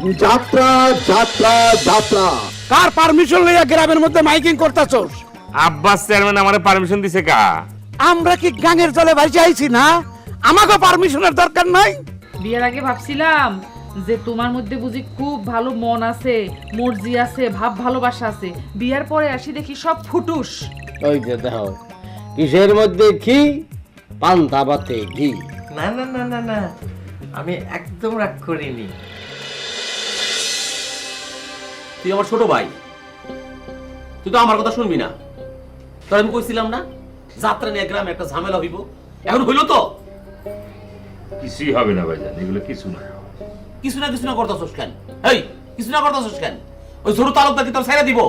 যাত্রা যাত্রা যাত্রা। কার পারমিশন লইয়া গ্রামের মধ্যে মাইকিং করতেছস? আব্বাস চেয়ারম্যান আমার পারমিশন দিছে কা? আমরা কি গাঙের জলে ভাইসে আইছি না? আমাকে পারমিশনের দরকার নাই? বিয়ের আগে ভাবছিলাম যে তোমার মধ্যে বুঝি খুব ভালো মন আছে মর্জি আছে ভাব ভালোবাসা আছে। বিয়ার পরে আসি দেখি সব ফুটুস। ওই যে দেখো কিসের মধ্যে ঘি পান্তা বাতে ঘি? না না না না না আমি একদম রাগ করিনি। তুই আমার ছোট ভাই। তুই তো আমার কথা শুনবি না। তোর আমি কইছিলাম না যাত্রা নিয়ে গ্রামে একটা ঝামেলা হইব। এখন হইল তো। কিছুই হবে না ভাইজান এগুলো কিছু না। কিছু না কিছু না করতেছস কেন? এই কিছু না করতেছস কেন? ওই ছোট তালুকদার কি তোর ছেড়ে দিব।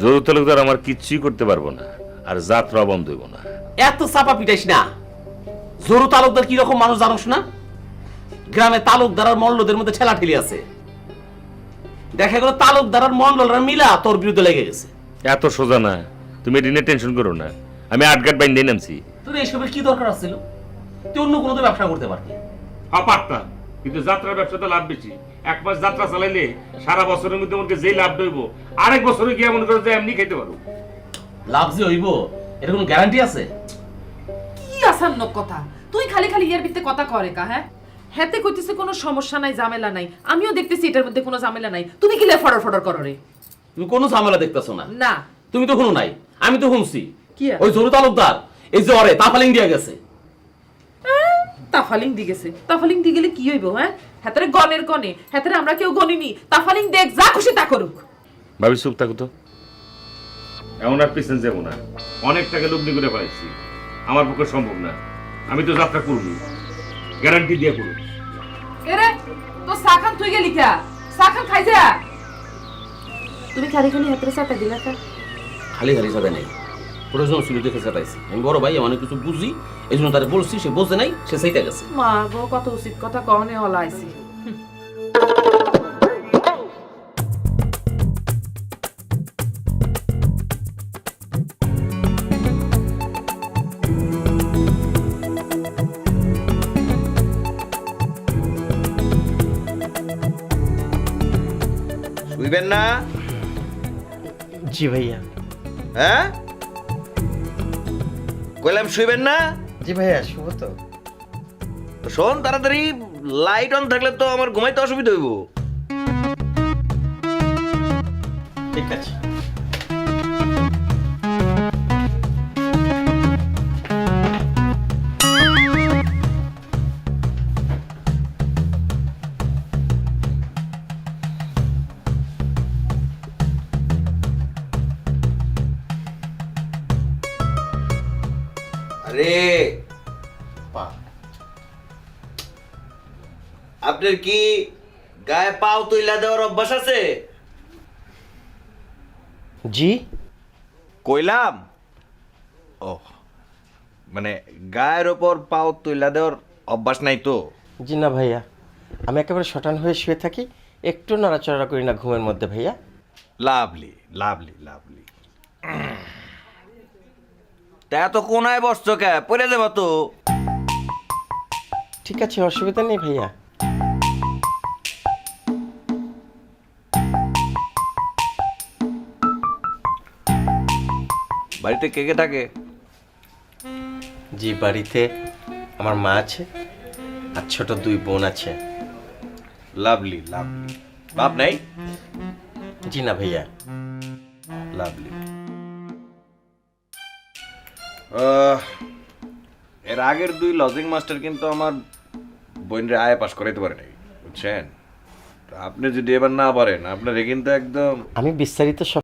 জরুর তালুকদার আমার কিচ্ছুই করতে পারব না আর যাত্রা বন্ধ হইব না। এত চাপা পিটাইস না। জরু তালুকদার কি রকম মানুষ জানোস না? গ্রামে তালুকদার আর মল্লদের মধ্যে ঠেলা ঠেলি আছে। দেখা গেল তালুকদার আর মন্ডলরা মিলা তোর বিরুদ্ধে লেগে গেছে। এত সোজা না। তুমি এটা নিয়ে টেনশন করো না। আমি আটগাট বাইন দিয়ে নামছি। তোর এইসবের কি দরকার আছিল তুই অন্য কোনো তো ব্যবসা করতে পারতি পারতাম কিন্তু যাত্রার ব্যবসাতে লাভ বেশি। এক মাস যাত্রা চালাইলে সারা বছরের মধ্যে আমাকে যেই লাভ হইব আরেক বছরে গিয়ে মনে করো যে এমনি খেতে পারো। লাভ যে হইব এর কোনো গ্যারান্টি আছে? কি আসান্ন কথা? তুই খালি খালি ইয়ার ভিতরে কথা করে কা হ্যাঁ? হেতে কইতেছে কোনো সমস্যা নাই ঝামেলা নাই। আমিও দেখতেছি এটার মধ্যে কোনো ঝামেলা নাই। তুমি কি লে ফড়র ফড়র করো রে? তুমি কোনো ঝামেলা দেখতেছো না। না। তুমি তো শুনো নাই। আমি তো শুনছি। কি আর? ওই জরু তালুকদার এই যে অরে তাফালিং দিয়ে গেছে। তাফালিং দি গেছে। তাফালিং দি গেলে কি হইব হ্যাঁ? হাতের গনের কনে হাতের আমরা কেউ গনিনি তাফালিং দেখ যা খুশি তা করুক। ভাবি চুপ থাকো তো। এমন আর পিছনে যাব না। অনেক টাকা লগ্নি করে পাইছি। আমার পক্ষে সম্ভব না। আমি তো যাত্রা করবি গ্যারান্টি দিয়ে করুন এরে তো সাখান তুই গেলি কা? সাখান খাই যা। তুমি খালি খালি হাতের সাথে দিলা কা? খালি খালি সাথে নেই। প্রয়োজন ছিল দেখে সাটাইছি আমি বড় ভাই অনেক কিছু বুঝি এই জন্য তারে বলছি সে বোঝে নাই সে সেইটা গেছে। মা গো কত উচিত কথা কহনে হলাইছি। শুইবেন না? জি ভাইয়া। হ্যাঁ? কইলাম শুইবেন না? জি ভাইয়া শুভ তো। তো শোন তাড়াতাড়ি লাইট অন থাকলে তো আমার ঘুমাইতে অসুবিধা হইব। ঠিক আছে। আরে আপনার কি গায়ে পাও তুইলা দেওয়ার অভ্যাস আছে? জি। কইলাম? ও মানে গায়ের ওপর পাও তুইলা দেওয়ার অভ্যাস নাই তো? জি না ভাইয়া আমি একেবারে শটান হয়ে শুয়ে থাকি একটু নড়াচড়া করি না ঘুমের মধ্যে ভাইয়া। Lovely lovely lovely. তা এত কোনায় বসছো কে? পড়ে যাব তো। ঠিক আছে অসুবিধা নেই ভাইয়া। বাড়িতে কে কে থাকে? জি বাড়িতে আমার মা আছে আর ছোট দুই বোন আছে। Lovely lovely. বাপ নাই? জি না ভাইয়া। লাভলি। এর আগের দুই লজিং মাস্টার কিন্তু আমার বোনরে আয় পাস করাইতে পারে নাই, বুঝছেন? আপনি যদি এবার না পারেন, আপনার কিন্তু একদম আমি বিস্তারিত সব